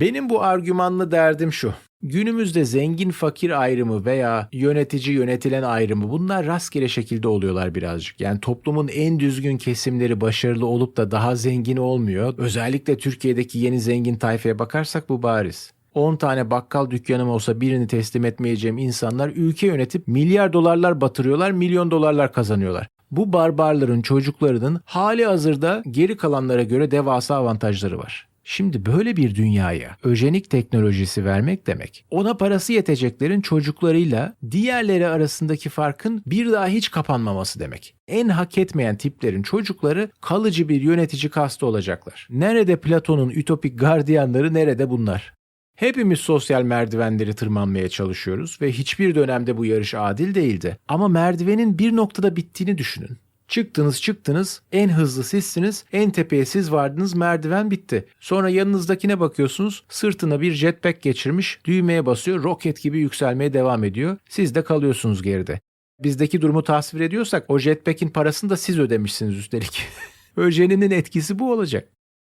Benim bu argümanlı derdim şu. Günümüzde zengin fakir ayrımı veya yönetici yönetilen ayrımı bunlar rastgele şekilde oluyorlar birazcık. Yani toplumun en düzgün kesimleri başarılı olup da daha zengin olmuyor. Özellikle Türkiye'deki yeni zengin tayfaya bakarsak bu bariz. 10 tane bakkal dükkanım olsa birini teslim etmeyeceğim insanlar ülke yönetip milyar dolarlar batırıyorlar, milyon dolarlar kazanıyorlar. Bu barbarların çocuklarının hali hazırda geri kalanlara göre devasa avantajları var. Şimdi böyle bir dünyaya öjenik teknolojisi vermek demek, ona parası yeteceklerin çocuklarıyla diğerleri arasındaki farkın bir daha hiç kapanmaması demek. En hak etmeyen tiplerin çocukları kalıcı bir yönetici kastı olacaklar. Nerede Platon'un ütopik gardiyanları nerede bunlar? Hepimiz sosyal merdivenleri tırmanmaya çalışıyoruz ve hiçbir dönemde bu yarış adil değildi. Ama merdivenin bir noktada bittiğini düşünün. Çıktınız çıktınız en hızlı sizsiniz en tepeye siz vardınız merdiven bitti. Sonra yanınızdakine bakıyorsunuz sırtına bir jetpack geçirmiş düğmeye basıyor roket gibi yükselmeye devam ediyor. Siz de kalıyorsunuz geride. Bizdeki durumu tasvir ediyorsak o jetpack'in parasını da siz ödemişsiniz üstelik. Öjeninin etkisi bu olacak.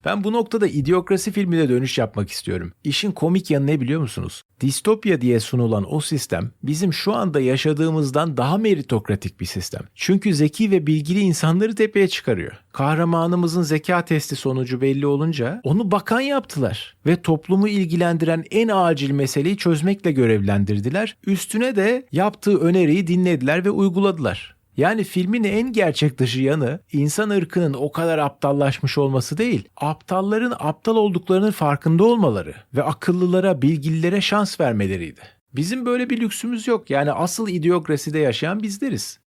Ben bu noktada idiokrasi filmine dönüş yapmak istiyorum. İşin komik yanı ne biliyor musunuz? Distopya diye sunulan o sistem bizim şu anda yaşadığımızdan daha meritokratik bir sistem. Çünkü zeki ve bilgili insanları tepeye çıkarıyor. Kahramanımızın zeka testi sonucu belli olunca onu bakan yaptılar ve toplumu ilgilendiren en acil meseleyi çözmekle görevlendirdiler. Üstüne de yaptığı öneriyi dinlediler ve uyguladılar. Yani filmin en gerçek dışı yanı insan ırkının o kadar aptallaşmış olması değil, aptalların aptal olduklarının farkında olmaları ve akıllılara, bilgililere şans vermeleriydi. Bizim böyle bir lüksümüz yok. Yani asıl idiokraside yaşayan bizleriz.